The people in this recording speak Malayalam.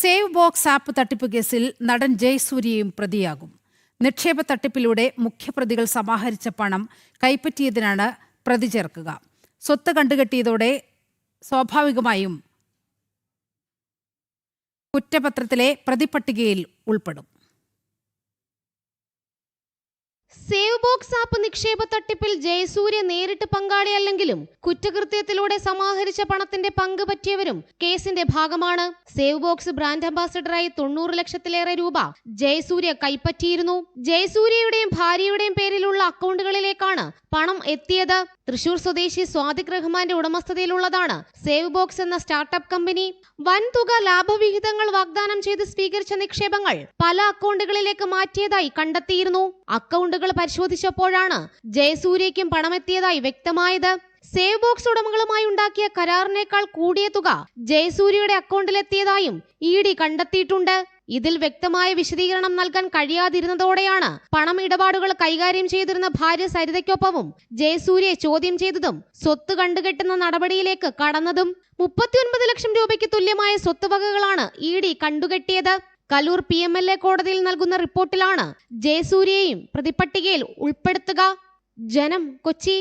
സേവ് ബോക്സ് ആപ്പ് തട്ടിപ്പ് കേസിൽ നടൻ ജയസൂര്യയും പ്രതിയാകും. നിക്ഷേപ തട്ടിപ്പിലൂടെ മുഖ്യപ്രതികൾ സമാഹരിച്ച പണം കൈപ്പറ്റിയതിനാണ് പ്രതി ചേർക്കുക. സ്വത്ത് കണ്ടുകെട്ടിയതോടെ സ്വാഭാവികമായും കുറ്റപത്രത്തിലെ പ്രതിപട്ടികയിൽ ഉൾപ്പെടും. സേവ് ബോക്സ് ആപ്പ് നിക്ഷേപ തട്ടിപ്പിൽ ജയസൂര്യ നേരിട്ട് പങ്കാളിയല്ലെങ്കിലും കുറ്റകൃത്യത്തിലൂടെ സമാഹരിച്ച പണത്തിന്റെ പങ്ക് പറ്റിയവരും കേസിന്റെ ഭാഗമാണ്. സേവ് ബോക്സ് ബ്രാൻഡ് അംബാസഡറായി തൊണ്ണൂറ് ലക്ഷത്തിലേറെ രൂപ ജയസൂര്യ കൈപ്പറ്റിയിരുന്നു. ജയസൂര്യയുടെയും ഭാര്യയുടെയും പേരിലുള്ള അക്കൗണ്ടുകളിലേക്കാണ് പണം എത്തിയത്. തൃശൂർ സ്വദേശി സ്വാദിഖ് റഹ്മാന്റെ ഉടമസ്ഥതയിലുള്ളതാണ് സേവ് ബോക്സ് എന്ന സ്റ്റാർട്ടപ്പ് കമ്പനി. വൻതുക ലാഭവിഹിതങ്ങൾ വാഗ്ദാനം ചെയ്ത് സ്വീകരിച്ച നിക്ഷേപങ്ങൾ പല അക്കൗണ്ടുകളിലേക്ക് മാറ്റിയതായി കണ്ടെത്തിയിരുന്നു. അക്കൗണ്ടുകൾ പരിശോധിച്ചപ്പോഴാണ് ജയസൂര്യയ്ക്കും പണമെത്തിയതായി വ്യക്തമായത്. സേവ് ബോക്സ് ഉടമകളുമായി ഉണ്ടാക്കിയ കരാറിനേക്കാൾ കൂടിയ തുക ജയസൂര്യയുടെ അക്കൗണ്ടിലെത്തിയതായും ഇ ഡി കണ്ടെത്തിയിട്ടുണ്ട്. ഇതിൽ വ്യക്തമായ വിശദീകരണം നൽകാൻ കഴിയാതിരുന്നതോടെയാണ് പണം ഇടപാടുകൾ കൈകാര്യം ചെയ്തിരുന്ന ഭാര്യ സരിതയ്ക്കൊപ്പവും ജയസൂര്യയെ ചോദ്യം ചെയ്തതും സ്വത്ത് കണ്ടുകെട്ടുന്ന നടപടിയിലേക്ക് കടന്നതും മുപ്പത്തിയൊൻപത് ലക്ഷം രൂപയ്ക്ക് തുല്യമായ സ്വത്തുവകകളാണ് E D കണ്ടുകെട്ടിയത്. Kaloor P M L A കോടതിയിൽ നൽകുന്ന റിപ്പോർട്ടിലാണ് ജയസൂര്യയെയും പ്രതിപട്ടികയിൽ ഉൾപ്പെടുത്തുക. ജനം കൊച്ചി.